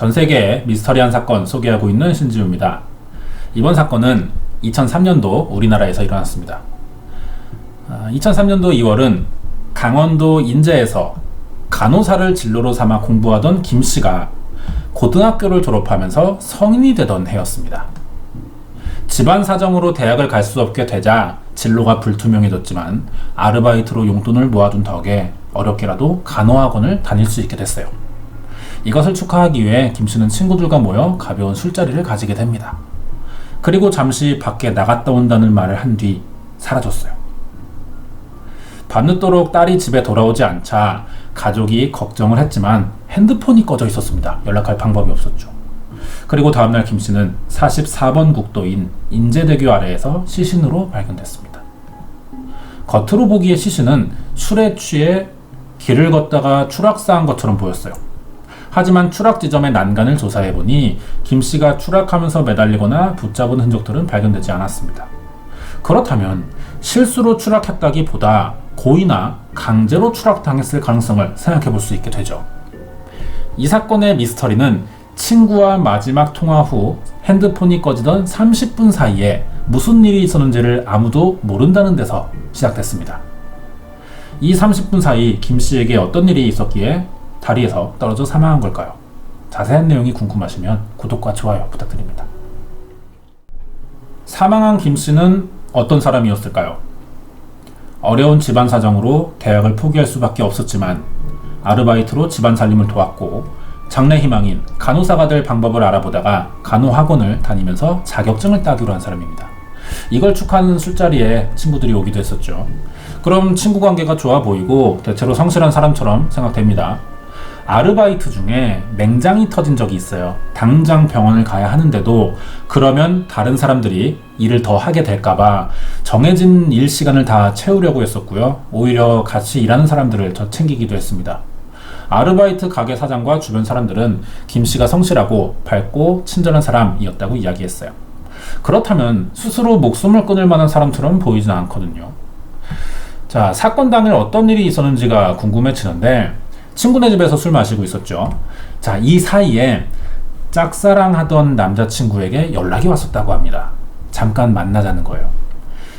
전 세계의 미스터리한 사건 소개하고 있는 신지우입니다. 이번 사건은 2003년도 우리나라에서 일어났습니다. 2003년도 2월은 강원도 인제에서 간호사를 진로로 삼아 공부하던 김 씨가 고등학교를 졸업하면서 성인이 되던 해였습니다. 집안 사정으로 대학을 갈 수 없게 되자 진로가 불투명해졌지만 아르바이트로 용돈을 모아둔 덕에 어렵게라도 간호학원을 다닐 수 있게 됐어요. 이것을 축하하기 위해 김 씨는 친구들과 모여 가벼운 술자리를 가지게 됩니다. 그리고 잠시 밖에 나갔다 온다는 말을 한 뒤 사라졌어요. 밤늦도록 딸이 집에 돌아오지 않자 가족이 걱정을 했지만 핸드폰이 꺼져 있었습니다. 연락할 방법이 없었죠. 그리고 다음날 김 씨는 44번 국도인 인제대교 아래에서 시신으로 발견됐습니다. 겉으로 보기에 시신은 술에 취해 길을 걷다가 추락사한 것처럼 보였어요. 하지만 추락 지점의 난간을 조사해 보니 김 씨가 추락하면서 매달리거나 붙잡은 흔적들은 발견되지 않았습니다. 그렇다면 실수로 추락했다기 보다 고의나 강제로 추락당했을 가능성을 생각해 볼 수 있게 되죠. 이 사건의 미스터리는 친구와 마지막 통화 후 핸드폰이 꺼지던 30분 사이에 무슨 일이 있었는지를 아무도 모른다는 데서 시작됐습니다. 이 30분 사이 김 씨에게 어떤 일이 있었기에 다리에서 떨어져 사망한 걸까요? 자세한 내용이 궁금하시면 구독과 좋아요 부탁드립니다. 사망한 김 씨는 어떤 사람이었을까요? 어려운 집안 사정으로 대학을 포기할 수밖에 없었지만 아르바이트로 집안 살림을 도왔고 장래 희망인 간호사가 될 방법을 알아보다가 간호학원을 다니면서 자격증을 따기로 한 사람입니다. 이걸 축하하는 술자리에 친구들이 오기도 했었죠. 그럼 친구 관계가 좋아 보이고 대체로 성실한 사람처럼 생각됩니다. 아르바이트 중에 맹장이 터진 적이 있어요. 당장 병원을 가야 하는데도 그러면 다른 사람들이 일을 더 하게 될까봐 정해진 일 시간을 다 채우려고 했었고요. 오히려 같이 일하는 사람들을 더 챙기기도 했습니다. 아르바이트 가게 사장과 주변 사람들은 김 씨가 성실하고 밝고 친절한 사람이었다고 이야기했어요. 그렇다면 스스로 목숨을 끊을 만한 사람처럼 보이진 않거든요. 자, 사건 당일 어떤 일이 있었는지가 궁금해지는데 친구네 집에서 술 마시고 있었죠. 자, 이 사이에 짝사랑하던 남자친구에게 연락이 왔었다고 합니다. 잠깐 만나자는 거예요.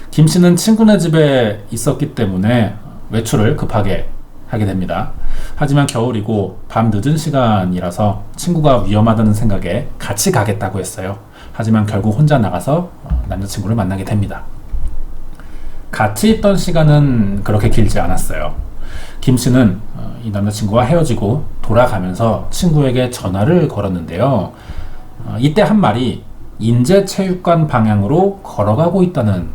김 씨는 친구네 집에 있었기 때문에 외출을 급하게 하게 됩니다. 하지만 겨울이고 밤 늦은 시간이라서 친구가 위험하다는 생각에 같이 가겠다고 했어요. 하지만 결국 혼자 나가서 어, 남자친구를 만나게 됩니다. 같이 있던 시간은 그렇게 길지 않았어요. 김 씨는 어, 이 남자친구와 헤어지고 돌아가면서 친구에게 전화를 걸었는데요. 어, 이때 한 말이 인제체육관 방향으로 걸어가고 있다는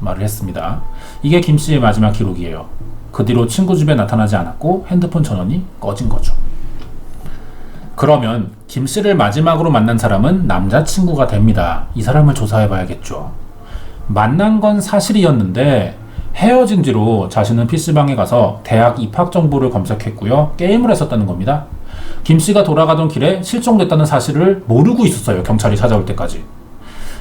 말을 했습니다. 이게 김 씨의 마지막 기록이에요. 그 뒤로 친구 집에 나타나지 않았고 핸드폰 전원이 꺼진 거죠. 그러면 김 씨를 마지막으로 만난 사람은 남자친구가 됩니다. 이 사람을 조사해 봐야겠죠. 만난 건 사실이었는데 헤어진 뒤로 자신은 PC방에 가서 대학 입학 정보를 검색했고요. 게임을 했었다는 겁니다. 김 씨가 돌아가던 길에 실종됐다는 사실을 모르고 있었어요. 경찰이 찾아올 때까지.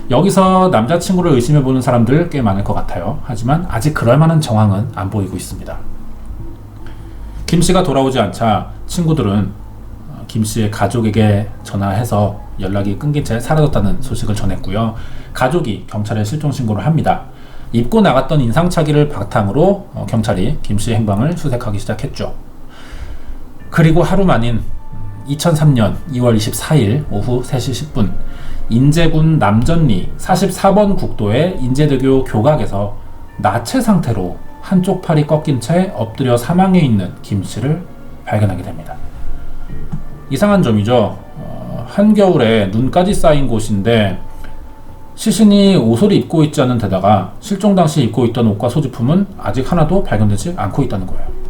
여기서 남자친구를 의심해보는 사람들 꽤 많을 것 같아요. 하지만 아직 그럴 만한 정황은 안 보이고 있습니다. 김 씨가 돌아오지 않자 친구들은 어, 김 씨의 가족에게 전화해서 연락이 끊긴 채 사라졌다는 소식을 전했고요. 가족이 경찰에 실종 신고를 합니다. 입고 나갔던 인상착의를 바탕으로 어, 경찰이 김 씨의 행방을 수색하기 시작했죠. 그리고 하루 만인 2003년 2월 24일 오후 3시 10분 인제군 남전리 44번 국도의 인제대교 교각에서 나체 상태로 한쪽 팔이 꺾인 채 엎드려 사망해 있는 김 씨를 발견하게 됩니다. 이상한 점이죠. 어, 한겨울에 눈까지 쌓인 곳인데 시신이 옷을 입고 있지 않은 데다가 실종 당시 입고 있던 옷과 소지품은 아직 하나도 발견되지 않고 있다는 거예요.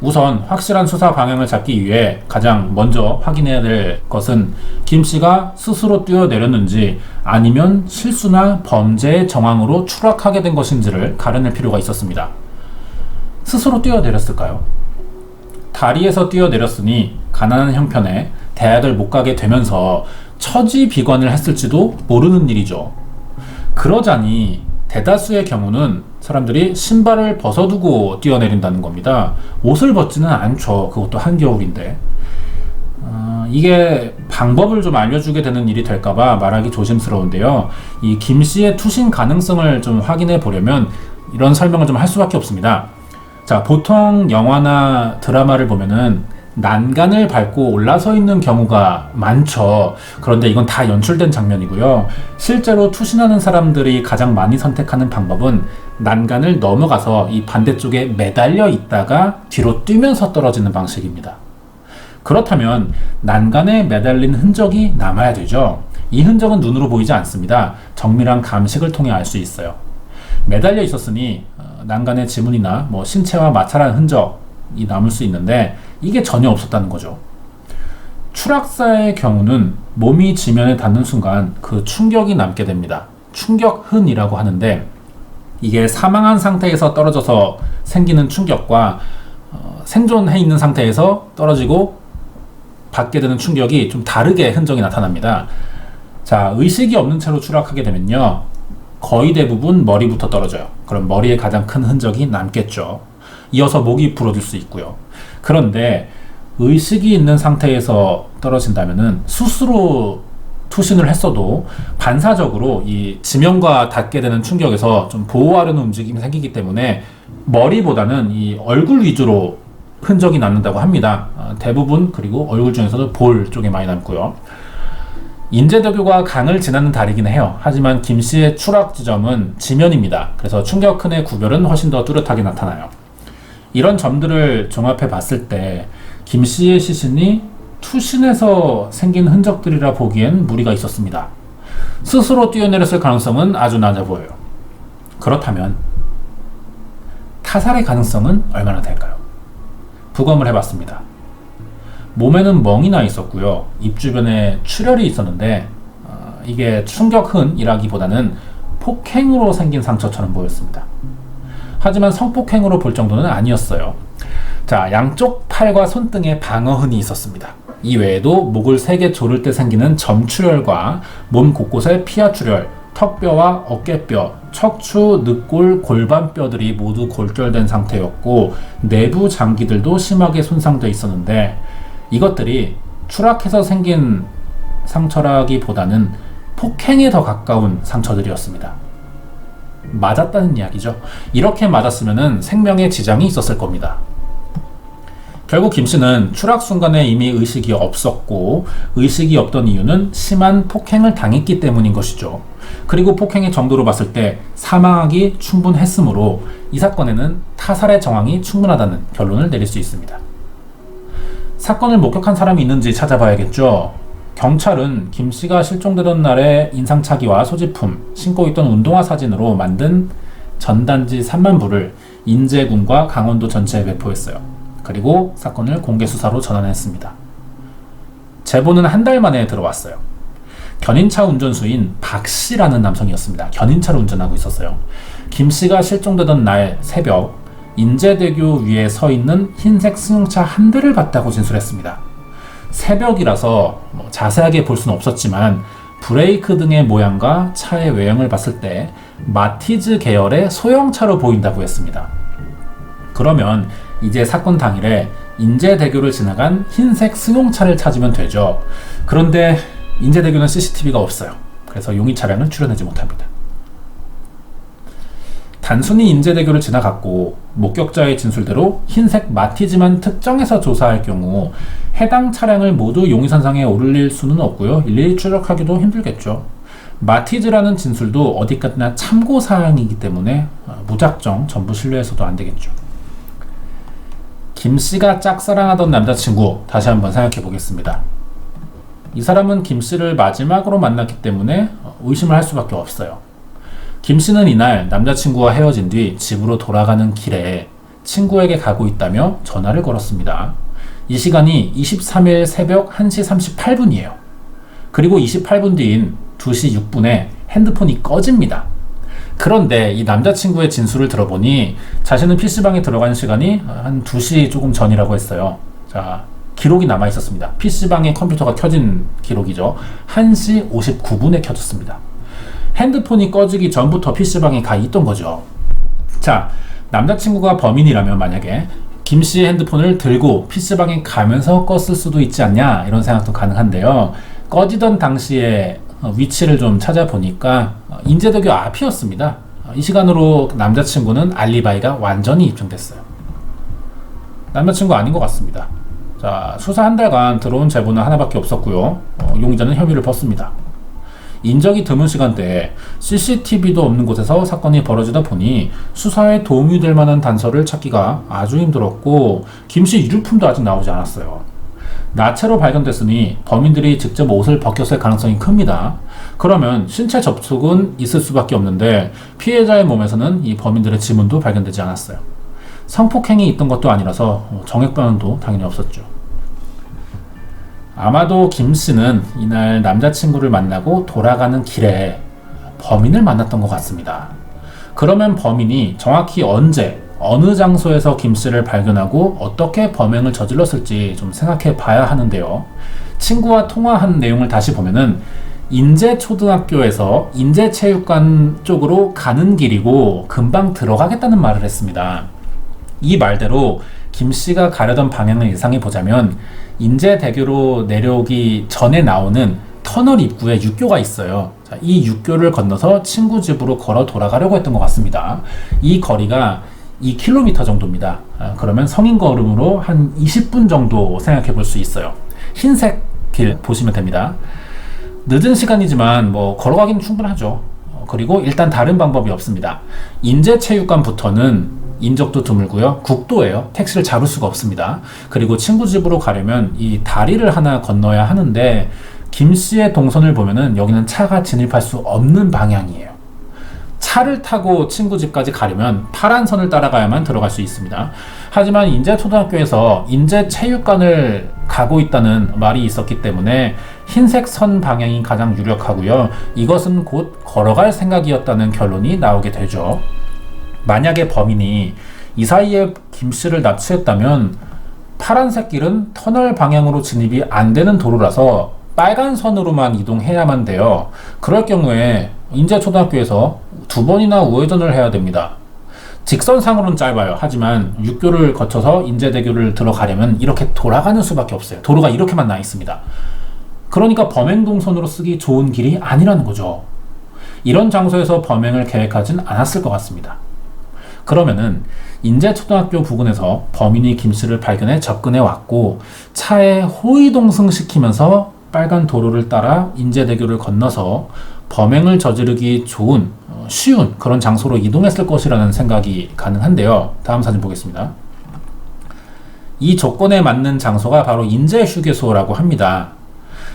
우선 확실한 수사 방향을 잡기 위해 가장 먼저 확인해야 될 것은 김 씨가 스스로 뛰어내렸는지 아니면 실수나 범죄의 정황으로 추락하게 된 것인지를 가려낼 필요가 있었습니다. 스스로 뛰어내렸을까요? 다리에서 뛰어내렸으니 가난한 형편에 대학을 못 가게 되면서 처지 비관을 했을지도 모르는 일이죠. 그러자니 대다수의 경우는 사람들이 신발을 벗어두고 뛰어내린다는 겁니다. 옷을 벗지는 않죠. 그것도 한겨울인데. 어, 이게 방법을 좀 알려주게 되는 일이 될까봐 말하기 조심스러운데요. 이 김 씨의 투신 가능성을 좀 확인해 보려면 이런 설명을 좀 할 수밖에 없습니다. 자, 보통 영화나 드라마를 보면은 난간을 밟고 올라서 있는 경우가 많죠. 그런데 이건 다 연출된 장면이고요. 실제로 투신하는 사람들이 가장 많이 선택하는 방법은 난간을 넘어가서 이 반대쪽에 매달려 있다가 뒤로 뛰면서 떨어지는 방식입니다. 그렇다면 난간에 매달린 흔적이 남아야 되죠. 이 흔적은 눈으로 보이지 않습니다. 정밀한 감식을 통해 알 수 있어요. 매달려 있었으니 어, 난간의 지문이나 뭐 신체와 마찰한 흔적이 남을 수 있는데 이게 전혀 없었다는 거죠. 추락사의 경우는 몸이 지면에 닿는 순간 그 충격이 남게 됩니다. 충격흔이라고 하는데 이게 사망한 상태에서 떨어져서 생기는 충격과 어, 생존해 있는 상태에서 떨어지고 받게 되는 충격이 좀 다르게 흔적이 나타납니다. 자, 의식이 없는 채로 추락하게 되면요. 거의 대부분 머리부터 떨어져요. 그럼 머리에 가장 큰 흔적이 남겠죠. 이어서 목이 부러질 수 있고요. 그런데 의식이 있는 상태에서 떨어진다면은 스스로 투신을 했어도 반사적으로 이 지면과 닿게 되는 충격에서 좀 보호하려는 움직임이 생기기 때문에 머리보다는 이 얼굴 위주로 흔적이 남는다고 합니다. 어, 대부분 그리고 얼굴 중에서도 볼 쪽에 많이 남고요. 인제대교가 강을 지나는 다리긴 해요. 하지만 김 씨의 추락 지점은 지면입니다. 그래서 충격 큰의 구별은 훨씬 더 뚜렷하게 나타나요. 이런 점들을 종합해 봤을 때 김 씨의 시신이 투신에서 생긴 흔적들이라 보기엔 무리가 있었습니다. 스스로 뛰어내렸을 가능성은 아주 낮아 보여요. 그렇다면 타살의 가능성은 얼마나 될까요? 부검을 해봤습니다. 몸에는 멍이 나 있었고요. 입 주변에 출혈이 있었는데 어, 이게 충격흔이라기보다는 폭행으로 생긴 상처처럼 보였습니다. 하지만 성폭행으로 볼 정도는 아니었어요. 자, 양쪽 팔과 손등에 방어흔이 있었습니다. 이 외에도 목을 세게 조를 때 생기는 점출혈과 몸 곳곳에 피하출혈, 턱뼈와 어깨뼈, 척추, 늑골, 골반뼈들이 모두 골절된 상태였고 내부 장기들도 심하게 손상돼 있었는데 이것들이 추락해서 생긴 상처라기보다는 폭행에 더 가까운 상처들이었습니다. 맞았다는 이야기죠. 이렇게 맞았으면 생명에 지장이 있었을 겁니다. 결국 김 씨는 추락 순간에 이미 의식이 없었고 의식이 없던 이유는 심한 폭행을 당했기 때문인 것이죠. 그리고 폭행의 정도로 봤을 때 사망하기 충분했으므로 이 사건에는 타살의 정황이 충분하다는 결론을 내릴 수 있습니다. 사건을 목격한 사람이 있는지 찾아봐야겠죠. 경찰은 김 씨가 실종되던 날의 인상착의와 소지품, 신고 있던 운동화 사진으로 만든 전단지 3만 부를 인제군과 강원도 전체에 배포했어요. 그리고 사건을 공개 수사로 전환했습니다. 제보는 한 달 만에 들어왔어요. 견인차 운전수인 박 씨라는 남성이었습니다. 견인차를 운전하고 있었어요. 김 씨가 실종되던 날 새벽 인제대교 위에 서 있는 흰색 승용차 한 대를 봤다고 진술했습니다. 새벽이라서 뭐 자세하게 볼 수는 없었지만 브레이크 등의 모양과 차의 외형을 봤을 때 마티즈 계열의 소형차로 보인다고 했습니다. 그러면 이제 사건 당일에 인제대교를 지나간 흰색 승용차를 찾으면 되죠. 그런데 인제대교는 CCTV가 없어요. 그래서 용의 차량을 출연하지 못합니다. 단순히 인제대교를 지나갔고 목격자의 진술대로 흰색 마티즈만 특정해서 조사할 경우 해당 차량을 모두 용의선상에 오르릴 수는 없고요. 일일이 추적하기도 힘들겠죠. 마티즈라는 진술도 어디까지나 참고사항이기 때문에 어, 무작정 전부 신뢰해서도 안 되겠죠. 김 씨가 짝사랑하던 남자친구 다시 한번 생각해 보겠습니다. 이 사람은 김 씨를 마지막으로 만났기 때문에 의심을 할 수밖에 없어요. 김 씨는 이날 남자친구와 헤어진 뒤 집으로 돌아가는 길에 친구에게 가고 있다며 전화를 걸었습니다. 이 시간이 23일 새벽 1시 38분이에요. 그리고 28분 뒤인 2시 6분에 핸드폰이 꺼집니다. 그런데 이 남자친구의 진술을 들어보니 자신은 PC방에 들어간 시간이 한 2시 조금 전이라고 했어요. 자, 기록이 남아 있었습니다. PC방에 컴퓨터가 켜진 기록이죠. 1시 59분에 켜졌습니다. 핸드폰이 꺼지기 전부터 PC방에 가 있던 거죠. 자, 남자친구가 범인이라면 만약에 김 씨의 핸드폰을 들고 PC방에 가면서 껐을 수도 있지 않냐 이런 생각도 가능한데요. 꺼지던 당시에 어, 위치를 좀 찾아보니까 어, 인제대교 앞이었습니다. 어, 이 시간으로 남자친구는 알리바이가 완전히 입증됐어요. 남자친구 아닌 것 같습니다. 자, 수사 한 달간 들어온 제보는 하나밖에 없었고요. 어, 용의자는 혐의를 벗습니다. 인적이 드문 시간대에 CCTV도 없는 곳에서 사건이 벌어지다 보니 수사에 도움이 될 만한 단서를 찾기가 아주 힘들었고 김씨 유류품도 아직 나오지 않았어요. 나체로 발견됐으니 범인들이 직접 옷을 벗겼을 가능성이 큽니다. 그러면 신체 접촉은 있을 수밖에 없는데 피해자의 몸에서는 이 범인들의 지문도 발견되지 않았어요. 성폭행이 있던 것도 아니라서 정액 반응도 당연히 없었죠. 아마도 김 씨는 이날 남자친구를 만나고 돌아가는 길에 범인을 만났던 것 같습니다. 그러면 범인이 정확히 언제, 어느 장소에서 김 씨를 발견하고 어떻게 범행을 저질렀을지 좀 생각해 봐야 하는데요. 친구와 통화한 내용을 다시 보면은 인제초등학교에서 인제체육관 쪽으로 가는 길이고 금방 들어가겠다는 말을 했습니다. 이 말대로 김 씨가 가려던 방향을 예상해 보자면 인제대교로 내려오기 전에 나오는 터널 입구에 육교가 있어요. 자, 이 육교를 건너서 친구 집으로 걸어 돌아가려고 했던 것 같습니다. 이 거리가 2km 정도입니다. 아, 그러면 성인 걸음으로 한 20분 정도 생각해 볼 수 있어요. 흰색 길 보시면 됩니다. 늦은 시간이지만 뭐 걸어가기는 충분하죠. 어, 그리고 일단 다른 방법이 없습니다. 인제체육관부터는 인적도 드물고요. 국도예요. 택시를 잡을 수가 없습니다. 그리고 친구 집으로 가려면 이 다리를 하나 건너야 하는데 김 씨의 동선을 보면은 여기는 차가 진입할 수 없는 방향이에요. 차를 타고 친구 집까지 가려면 파란 선을 따라가야만 들어갈 수 있습니다. 하지만 인제 초등학교에서 인제 체육관을 가고 있다는 말이 있었기 때문에 흰색 선 방향이 가장 유력하고요. 이것은 곧 걸어갈 생각이었다는 결론이 나오게 되죠. 만약에 범인이 이 사이에 김 씨를 납치했다면 파란색 길은 터널 방향으로 진입이 안 되는 도로라서 빨간 선으로만 이동해야만 돼요. 그럴 경우에 인제초등학교에서 두 번이나 우회전을 해야 됩니다. 직선상으로는 짧아요. 하지만 육교를 거쳐서 인제대교를 들어가려면 이렇게 돌아가는 수밖에 없어요. 도로가 이렇게만 나 있습니다. 그러니까 범행 동선으로 쓰기 좋은 길이 아니라는 거죠. 이런 장소에서 범행을 계획하진 않았을 것 같습니다. 그러면은 인제초등학교 부근에서 범인이 김 씨를 발견해 접근해 왔고 차에 호위동승 시키면서 빨간 도로를 따라 인제대교를 건너서 범행을 저지르기 좋은 어, 쉬운 그런 장소로 이동했을 것이라는 생각이 가능한데요. 다음 사진 보겠습니다. 이 조건에 맞는 장소가 바로 인제 휴게소라고 합니다.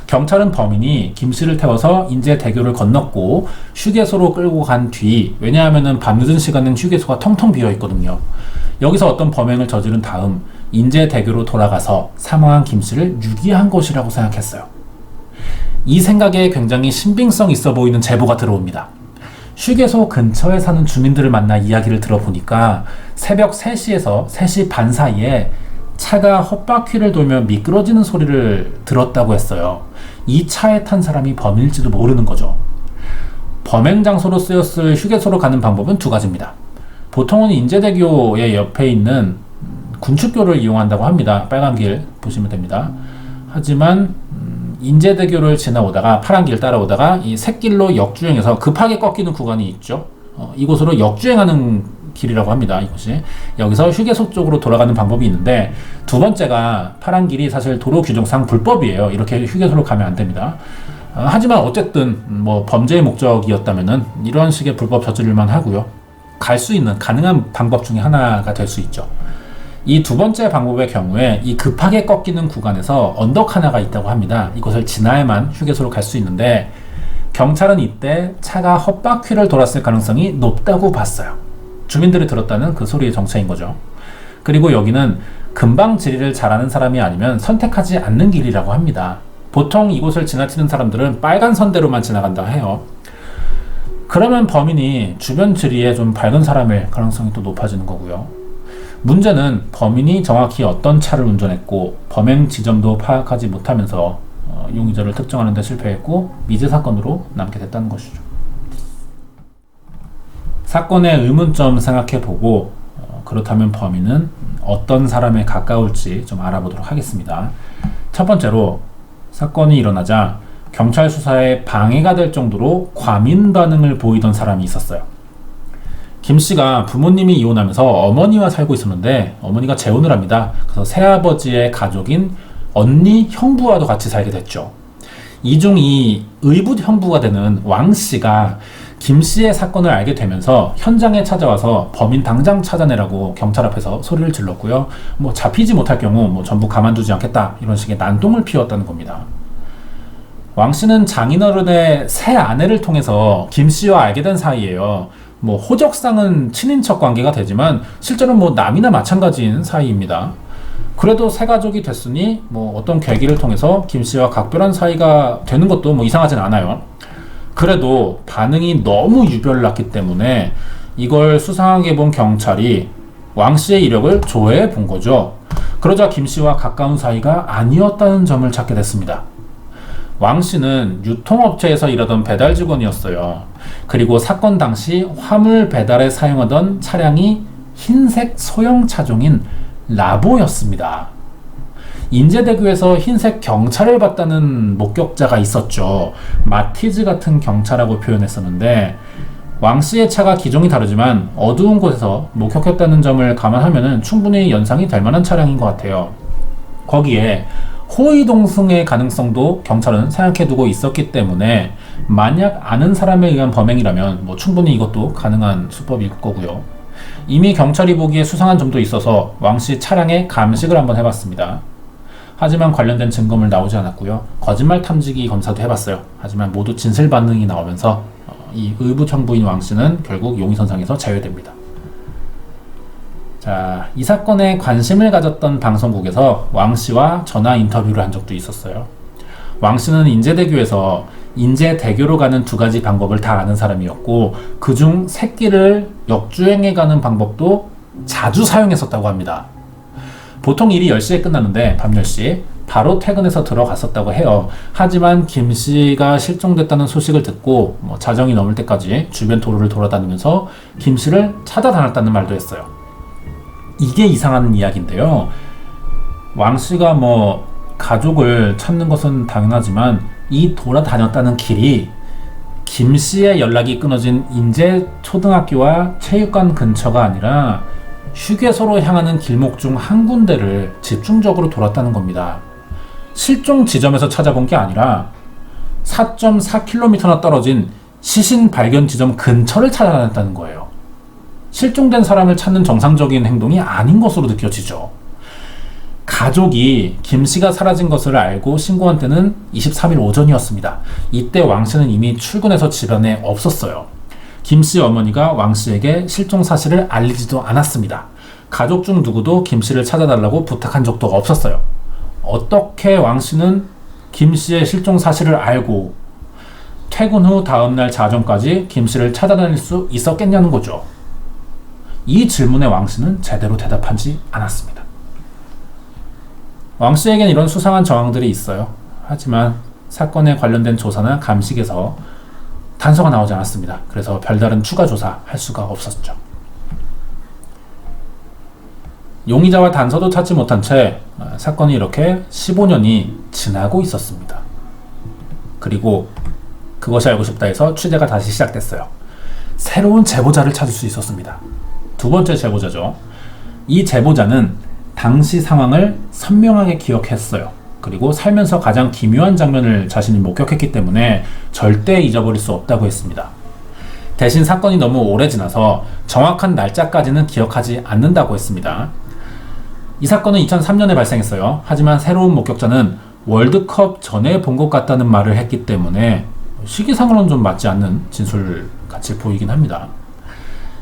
경찰은 범인이 김 씨를 태워서 인제 대교를 건넜고 휴게소로 끌고 간 뒤 왜냐하면 밤늦은 시간엔 휴게소가 텅텅 비어 있거든요. 여기서 어떤 범행을 저지른 다음 인제 대교로 돌아가서 사망한 김 씨를 유기한 것이라고 생각했어요. 이 생각에 굉장히 신빙성 있어 보이는 제보가 들어옵니다. 휴게소 근처에 사는 주민들을 만나 이야기를 들어보니까 새벽 3시에서 3시 반 사이에 차가 헛바퀴를 돌며 미끄러지는 소리를 들었다고 했어요. 이 차에 탄 사람이 범인일지도 모르는 거죠. 범행 장소로 쓰였을 휴게소로 가는 방법은 두 가지입니다. 보통은 인제대교의 옆에 있는 군축교를 이용한다고 합니다. 빨간 길 보시면 됩니다. 하지만 음, 인제대교를 지나오다가 파란 길 따라오다가 이 샛길로 역주행해서 급하게 꺾이는 구간이 있죠. 어, 이곳으로 역주행하는 길이라고 합니다. 이곳이 여기서 휴게소 쪽으로 돌아가는 방법이 있는데 두 번째가 파란 길이 사실 도로 규정상 불법이에요. 이렇게 휴게소로 가면 안 됩니다. 어, 하지만 어쨌든 뭐 범죄의 목적이었다면은 이런 식의 불법 저지를만 하고요. 갈 수 있는 가능한 방법 중에 하나가 될 수 있죠. 이 두 번째 방법의 경우에 이 급하게 꺾이는 구간에서 언덕 하나가 있다고 합니다. 이곳을 지나야만 휴게소로 갈 수 있는데 경찰은 이때 차가 헛바퀴를 돌았을 가능성이 높다고 봤어요. 주민들이 들었다는 그 소리의 정체인 거죠. 그리고 여기는 금방 지리를 잘하는 사람이 아니면 선택하지 않는 길이라고 합니다. 보통 이곳을 지나치는 사람들은 빨간 선대로만 지나간다 해요. 그러면 범인이 주변 지리에 좀 밝은 사람일 가능성이 또 높아지는 거고요. 문제는 범인이 정확히 어떤 차를 운전했고 범행 지점도 파악하지 못하면서 어, 용의자를 특정하는 데 실패했고 미제 사건으로 남게 됐다는 것이죠. 사건의 의문점 생각해 보고 어, 그렇다면 범인은 어떤 사람에 가까울지 좀 알아보도록 하겠습니다. 첫 번째로 사건이 일어나자 경찰 수사에 방해가 될 정도로 과민 반응을 보이던 사람이 있었어요. 김 씨가 부모님이 이혼하면서 어머니와 살고 있었는데 어머니가 재혼을 합니다. 그래서 새아버지의 가족인 언니, 형부와도 같이 살게 됐죠. 이중이 의붓 형부가 되는 왕 씨가 김 씨의 사건을 알게 되면서 현장에 찾아와서 범인 당장 찾아내라고 경찰 앞에서 소리를 질렀고요. 뭐 잡히지 못할 경우 뭐 전부 가만두지 않겠다 이런 식의 난동을 피웠다는 겁니다. 왕 씨는 장인어른의 새 아내를 통해서 김 씨와 알게 된 사이예요. 뭐 호적상은 친인척 관계가 되지만 실제로 뭐 남이나 마찬가지인 사이입니다. 그래도 새 가족이 됐으니 뭐 어떤 계기를 통해서 김 씨와 각별한 사이가 되는 것도 뭐 이상하진 않아요. 그래도 반응이 너무 유별났기 때문에 이걸 수상하게 본 경찰이 왕 씨의 이력을 조회해 본 거죠. 그러자 김 씨와 가까운 사이가 아니었다는 점을 찾게 됐습니다. 왕 씨는 유통업체에서 일하던 배달 직원이었어요. 그리고 사건 당시 화물 배달에 사용하던 차량이 흰색 소형 차종인 라보였습니다. 인제대교에서 흰색 경찰을 봤다는 목격자가 있었죠. 마티즈 같은 경차라고 표현했었는데 왕 씨의 차가 기종이 다르지만 어두운 곳에서 목격했다는 점을 감안하면 충분히 연상이 될 만한 차량인 것 같아요. 거기에 호의동승의 가능성도 경찰은 생각해두고 있었기 때문에 만약 아는 사람에 의한 범행이라면 뭐 충분히 이것도 가능한 수법일 거고요. 이미 경찰이 보기에 수상한 점도 있어서 왕씨 차량에 감식을 한번 해봤습니다. 하지만 관련된 증거물 나오지 않았고요. 거짓말 탐지기 검사도 해봤어요. 하지만 모두 진실 반응이 나오면서 어, 이 의부 청부인 왕씨는 결국 용의선상에서 제외됩니다. 자, 이 사건에 관심을 가졌던 방송국에서 왕 씨와 전화 인터뷰를 한 적도 있었어요. 왕 씨는 인제대교에서 인제 대교로 가는 두 가지 방법을 다 아는 사람이었고, 그중 새끼를 역주행해 가는 방법도 자주 사용했었다고 합니다. 보통 일이 10시에 끝나는데, 밤 10시, 바로 퇴근해서 들어갔었다고 해요. 하지만 김 씨가 실종됐다는 소식을 듣고, 뭐 자정이 넘을 때까지 주변 도로를 돌아다니면서 김 씨를 찾아다녔다는 말도 했어요. 이게 이상한 이야기인데요. 왕 씨가 뭐 가족을 찾는 것은 당연하지만 이 돌아다녔다는 길이 김 씨의 연락이 끊어진 인제 초등학교와 체육관 근처가 아니라 휴게소로 향하는 길목 중 한 군데를 집중적으로 돌았다는 겁니다. 실종 지점에서 찾아본 게 아니라 4.4km나 떨어진 시신 발견 지점 근처를 찾아다녔다는 거예요. 실종된 사람을 찾는 정상적인 행동이 아닌 것으로 느껴지죠. 가족이 김 씨가 사라진 것을 알고 신고한 때는 23일 오전이었습니다. 이때 왕 씨는 이미 출근해서 집안에 없었어요. 김 씨 어머니가 왕 씨에게 실종 사실을 알리지도 않았습니다. 가족 중 누구도 김 씨를 찾아달라고 부탁한 적도 없었어요. 어떻게 왕 씨는 김 씨의 실종 사실을 알고 퇴근 후 다음날 자정까지 김 씨를 찾아다닐 수 있었겠냐는 거죠. 이 질문에 왕 씨는 제대로 대답하지 않았습니다. 왕 씨에겐 이런 수상한 정황들이 있어요. 하지만 사건에 관련된 조사나 감식에서 단서가 나오지 않았습니다. 그래서 별다른 추가 조사 할 수가 없었죠. 용의자와 단서도 찾지 못한 채 어, 사건이 이렇게 15년이 지나고 있었습니다. 그리고 그것이 알고 싶다 해서 취재가 다시 시작됐어요. 새로운 제보자를 찾을 수 있었습니다. 두 번째 제보자죠. 이 제보자는 당시 상황을 선명하게 기억했어요. 그리고 살면서 가장 기묘한 장면을 자신이 목격했기 때문에 절대 잊어버릴 수 없다고 했습니다. 대신 사건이 너무 오래 지나서 정확한 날짜까지는 기억하지 않는다고 했습니다. 이 사건은 2003년에 발생했어요. 하지만 새로운 목격자는 월드컵 전에 본 것 같다는 말을 했기 때문에 시기상으로는 좀 맞지 않는 진술 같이 보이긴 합니다.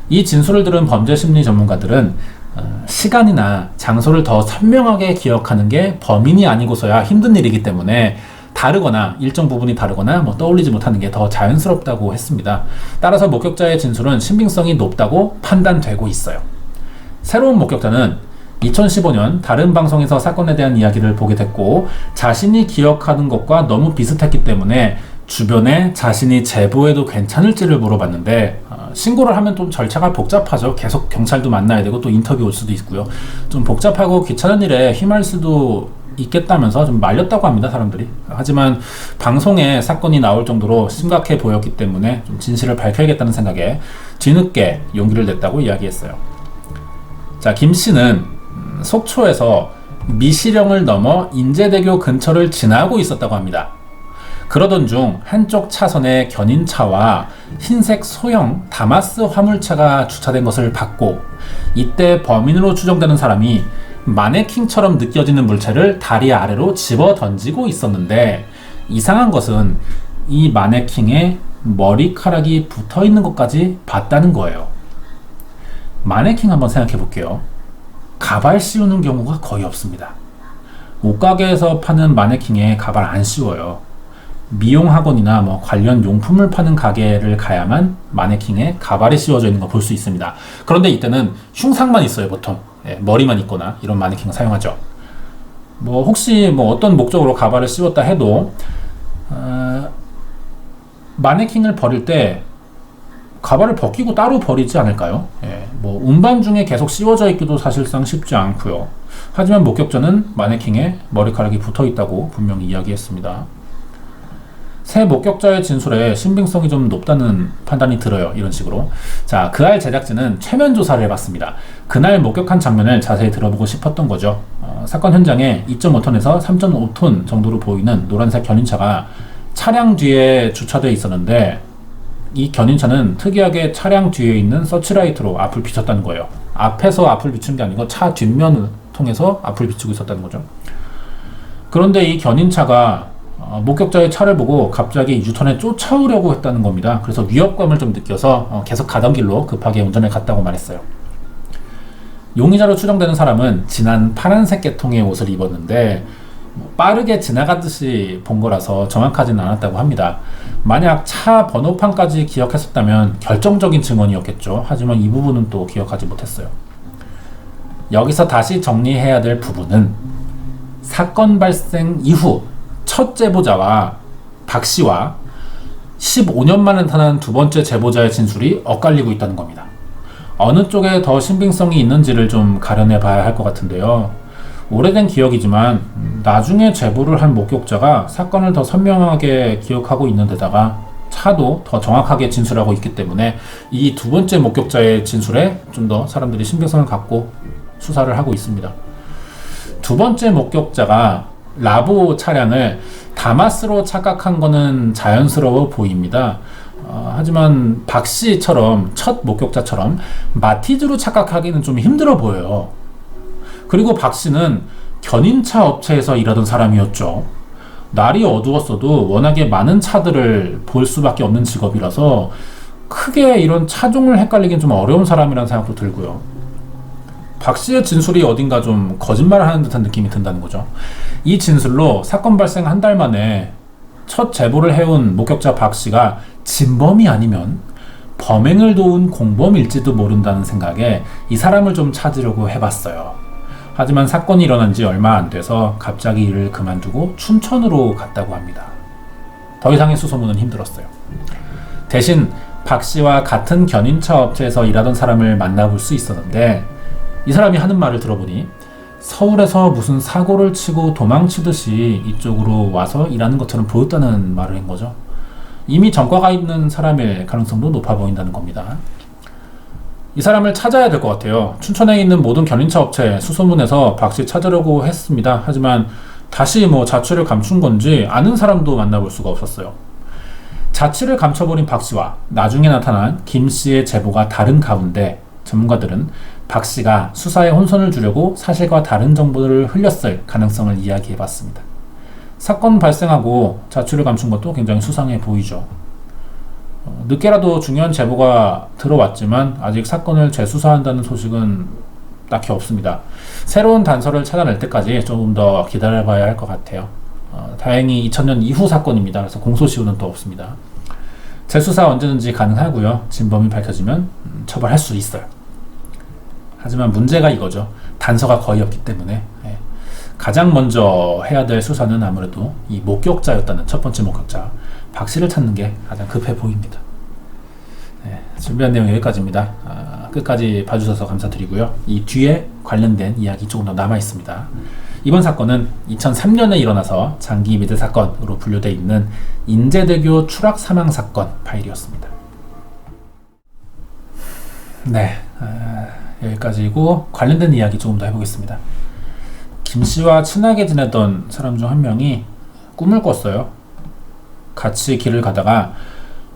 이 진술을 들은 범죄 심리 전문가들은 어, 시간이나 장소를 더 선명하게 기억하는 게 범인이 아니고서야 힘든 일이기 때문에 다르거나 일정 부분이 다르거나 뭐 떠올리지 못하는 게 더 자연스럽다고 했습니다. 따라서 목격자의 진술은 신빙성이 높다고 판단되고 있어요. 새로운 목격자는 2015년 다른 방송에서 사건에 대한 이야기를 보게 됐고 자신이 기억하는 것과 너무 비슷했기 때문에 주변에 자신이 제보해도 괜찮을지를 물어봤는데 어, 신고를 하면 좀 절차가 복잡하죠. 계속 경찰도 만나야 되고 또 인터뷰 올 수도 있고요. 좀 복잡하고 귀찮은 일에 휘말 수도 있겠다면서 좀 말렸다고 합니다, 사람들이. 하지만 방송에 사건이 나올 정도로 심각해 보였기 때문에 좀 진실을 밝혀야겠다는 생각에 뒤늦게 용기를 냈다고 이야기했어요. 자, 김 씨는 음, 속초에서 미시령을 넘어 인제대교 근처를 지나고 있었다고 합니다. 그러던 중 한쪽 차선에 견인차와 흰색 소형 다마스 화물차가 주차된 것을 봤고 이때 범인으로 추정되는 사람이 마네킹처럼 느껴지는 물체를 다리 아래로 집어 던지고 있었는데 이상한 것은 이 마네킹에 머리카락이 붙어 있는 것까지 봤다는 거예요. 마네킹 한번 생각해 볼게요. 가발 씌우는 경우가 거의 없습니다. 옷가게에서 파는 마네킹에 가발 안 씌워요. 미용 학원이나 뭐 관련 용품을 파는 가게를 가야만 마네킹에 가발이 씌워져 있는 걸 볼 수 있습니다. 그런데 이때는 흉상만 있어요, 보통. 예, 머리만 있거나 이런 마네킹을 사용하죠. 뭐 혹시 뭐 어떤 목적으로 가발을 씌웠다 해도 어, 마네킹을 버릴 때 가발을 벗기고 따로 버리지 않을까요? 예, 뭐 운반 중에 계속 씌워져 있기도 사실상 쉽지 않고요. 하지만 목격자는 마네킹에 머리카락이 붙어 있다고 분명히 이야기했습니다. 새 목격자의 진술에 신빙성이 좀 높다는 판단이 들어요. 이런 식으로. 자, 그알 제작진은 최면 조사를 해봤습니다. 그날 목격한 장면을 자세히 들어보고 싶었던 거죠. 어, 사건 현장에 2.5톤에서 3.5톤 정도로 보이는 노란색 견인차가 차량 뒤에 주차되어 있었는데 이 견인차는 특이하게 차량 뒤에 있는 서치라이트로 앞을 비췄다는 거예요. 앞에서 앞을 비춘 게 아니고 차 뒷면을 통해서 앞을 비추고 있었다는 거죠. 그런데 이 견인차가 어, 목격자의 차를 보고 갑자기 유턴에 쫓아오려고 했다는 겁니다. 그래서 위협감을 좀 느껴서 어, 계속 가던 길로 급하게 운전을 갔다고 말했어요. 용의자로 추정되는 사람은 진한 파란색 계통의 옷을 입었는데 뭐 빠르게 지나가듯이 본 거라서 정확하지는 않았다고 합니다. 만약 차 번호판까지 기억했었다면 결정적인 증언이었겠죠. 하지만 이 부분은 또 기억하지 못했어요. 여기서 다시 정리해야 될 부분은 사건 발생 이후 첫 제보자와 박 씨와 15년 만에 나타난 두 번째 제보자의 진술이 엇갈리고 있다는 겁니다. 어느 쪽에 더 신빙성이 있는지를 좀 가려내 봐야 할 것 같은데요. 오래된 기억이지만 나중에 제보를 한 목격자가 사건을 더 선명하게 기억하고 있는 데다가 차도 더 정확하게 진술하고 있기 때문에 이 두 번째 목격자의 진술에 좀 더 사람들이 신빙성을 갖고 수사를 하고 있습니다. 두 번째 목격자가 라보 차량을 다마스로 착각한 거는 자연스러워 보입니다. 어, 하지만 박 씨처럼 첫 목격자처럼 마티즈로 착각하기는 좀 힘들어 보여요. 그리고 박 씨는 견인차 업체에서 일하던 사람이었죠. 날이 어두웠어도 워낙에 많은 차들을 볼 수밖에 없는 직업이라서 크게 이런 차종을 헷갈리긴 좀 어려운 사람이라는 생각도 들고요. 박 씨의 진술이 어딘가 좀 거짓말을 하는 듯한 느낌이 든다는 거죠. 이 진술로 사건 발생 한 달 만에 첫 제보를 해온 목격자 박 씨가 진범이 아니면 범행을 도운 공범일지도 모른다는 생각에 이 사람을 좀 찾으려고 해봤어요. 하지만 사건이 일어난 지 얼마 안 돼서 갑자기 일을 그만두고 춘천으로 갔다고 합니다. 더 이상의 수소문은 힘들었어요. 대신 박 씨와 같은 견인차 업체에서 일하던 사람을 만나볼 수 있었는데 이 사람이 하는 말을 들어보니 서울에서 무슨 사고를 치고 도망치듯이 이쪽으로 와서 일하는 것처럼 보였다는 말을 한 거죠. 이미 전과가 있는 사람일 가능성도 높아 보인다는 겁니다. 이 사람을 찾아야 될 것 같아요. 춘천에 있는 모든 견인차 업체 수소문에서 박 씨 찾으려고 했습니다. 하지만 다시 뭐 자취를 감춘 건지 아는 사람도 만나볼 수가 없었어요. 자취를 감춰버린 박 씨와 나중에 나타난 김 씨의 제보가 다른 가운데 전문가들은 박 씨가 수사에 혼선을 주려고 사실과 다른 정보를 흘렸을 가능성을 이야기해 봤습니다. 사건 발생하고 자취를 감춘 것도 굉장히 수상해 보이죠. 어, 늦게라도 중요한 제보가 들어왔지만 아직 사건을 재수사한다는 소식은 딱히 없습니다. 새로운 단서를 찾아낼 때까지 조금 더 기다려봐야 할 것 같아요. 어, 다행히 2000년 이후 사건입니다. 그래서 공소시효는 또 없습니다. 재수사 언제든지 가능하고요. 진범이 밝혀지면 음, 처벌할 수 있어요. 하지만 문제가 이거죠. 단서가 거의 없기 때문에 예. 가장 먼저 해야 될 수사는 아무래도 이 목격자였다는 첫 번째 목격자 박 씨를 찾는 게 가장 급해 보입니다. 네, 준비한 내용 여기까지입니다. 아, 끝까지 봐주셔서 감사드리고요. 이 뒤에 관련된 이야기 조금 더 남아 있습니다. 이번 사건은 2003년에 일어나서 장기 미제 사건으로 분류되어 있는 인제대교 추락 사망 사건 파일이었습니다. 네, 아, 여기까지고 관련된 이야기 조금 더 해보겠습니다. 김 씨와 친하게 지내던 사람 중 한 명이 꿈을 꿨어요. 같이 길을 가다가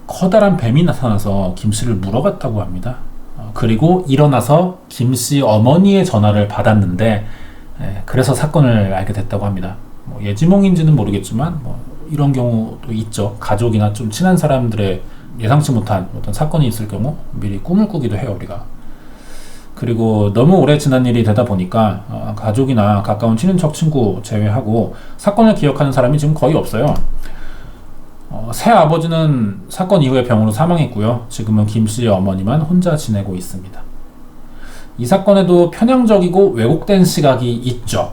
커다란 뱀이 나타나서 김 씨를 물어갔다고 합니다. 어, 그리고 일어나서 김 씨 어머니의 전화를 받았는데 예, 그래서 사건을 알게 됐다고 합니다. 뭐 예지몽인지는 모르겠지만 뭐 이런 경우도 있죠. 가족이나 좀 친한 사람들의 예상치 못한 어떤 사건이 있을 경우 미리 꿈을 꾸기도 해요 우리가. 그리고 너무 오래 지난 일이 되다 보니까 어, 가족이나 가까운 친인척 친구 제외하고 사건을 기억하는 사람이 지금 거의 없어요. 어, 새 아버지는 사건 이후에 병으로 사망했고요. 지금은 김 씨의 어머니만 혼자 지내고 있습니다. 이 사건에도 편향적이고 왜곡된 시각이 있죠.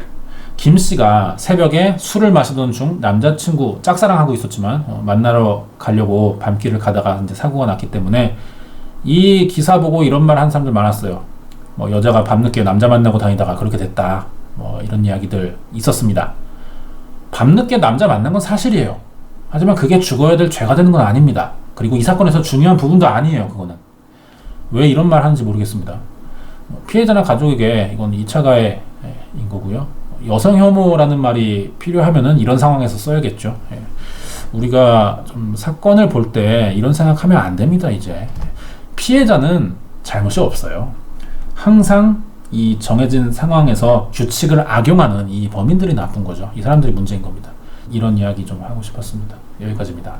김 씨가 새벽에 술을 마시던 중 남자친구 짝사랑하고 있었지만 어, 만나러 가려고 밤길을 가다가 이제 사고가 났기 때문에 이 기사 보고 이런 말 한 사람들 많았어요. 뭐 여자가 밤늦게 남자 만나고 다니다가 그렇게 됐다. 뭐 이런 이야기들 있었습니다. 밤늦게 남자 만난 건 사실이에요. 하지만 그게 죽어야 될 죄가 되는 건 아닙니다. 그리고 이 사건에서 중요한 부분도 아니에요. 그거는 왜 이런 말 하는지 모르겠습니다. 피해자나 가족에게 이건 2차 가해인 거고요. 여성 혐오라는 말이 필요하면은 이런 상황에서 써야겠죠. 예. 우리가 좀 사건을 볼 때 이런 생각하면 안 됩니다. 이제 피해자는 잘못이 없어요. 항상 이 정해진 상황에서 규칙을 악용하는 이 범인들이 나쁜 거죠. 이 사람들이 문제인 겁니다. 이런 이야기 좀 하고 싶었습니다. 여기까지입니다.